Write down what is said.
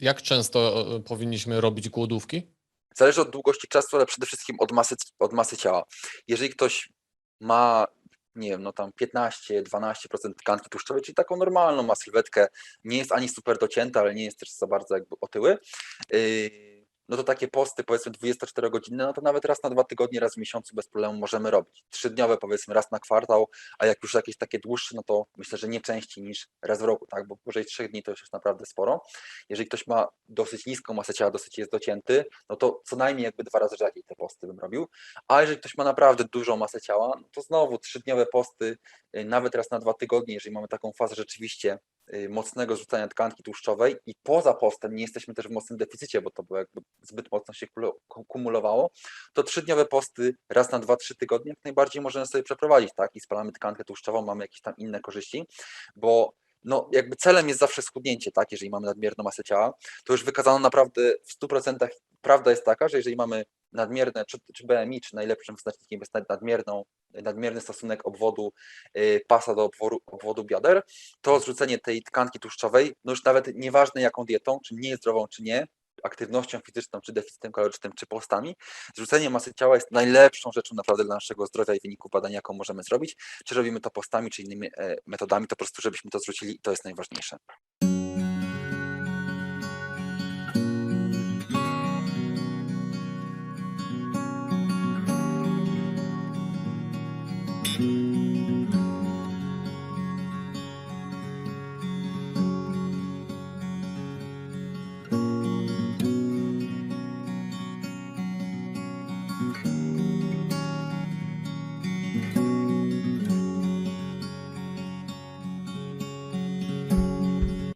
Jak często e, powinniśmy robić głodówki? Zależy od długości czasu, ale przede wszystkim od masy, od masy ciała. Jeżeli ktoś ma, nie wiem, no tam 15-12% tkanki tłuszczowej, czyli taką normalną ma sylwetkę, nie jest ani super docięta, ale nie jest też za bardzo jakby otyły, yy, no to takie posty powiedzmy 24-godzinne, no to nawet raz na dwa tygodnie, raz w miesiącu bez problemu możemy robić. Trzydniowe powiedzmy raz na kwartał, a jak już jakieś takie dłuższe, no to myślę, że nie częściej niż raz w roku, tak, bo powyżej trzech dni to już jest naprawdę sporo. Jeżeli ktoś ma dosyć niską masę ciała, dosyć jest docięty, no to co najmniej jakby dwa razy rzadziej te posty bym robił. A jeżeli ktoś ma naprawdę dużą masę ciała, no to znowu trzydniowe posty, y, nawet raz na dwa tygodnie, jeżeli mamy taką fazę rzeczywiście mocnego zrzucania tkanki tłuszczowej i poza postem nie jesteśmy też w mocnym deficycie, bo to było jakby zbyt mocno się kumulowało, to trzydniowe posty raz na dwa, trzy tygodnie jak najbardziej możemy sobie przeprowadzić, tak? I spalamy tkankę tłuszczową, mamy jakieś tam inne korzyści, bo no jakby celem jest zawsze schudnięcie, tak? Jeżeli mamy nadmierną masę ciała, to już wykazano naprawdę w 100% prawda jest taka, że jeżeli mamy nadmierne, czy, czy BMI, czy najlepszym wskaźnikiem jest nad- nadmierną, nadmierny stosunek obwodu y, pasa do obwodu, obwodu to zrzucenie tej tkanki tłuszczowej, no już nawet nieważne jaką dietą, czy mniej zdrową, czy nie, aktywnością fizyczną, czy deficytem kalorycznym, czy postami, zrzucenie masy ciała jest najlepszą rzeczą naprawdę dla naszego zdrowia i wyniku badania, jaką możemy zrobić. Czy robimy to postami, czy innymi e, metodami, to po prostu żebyśmy to zrzucili to jest najważniejsze.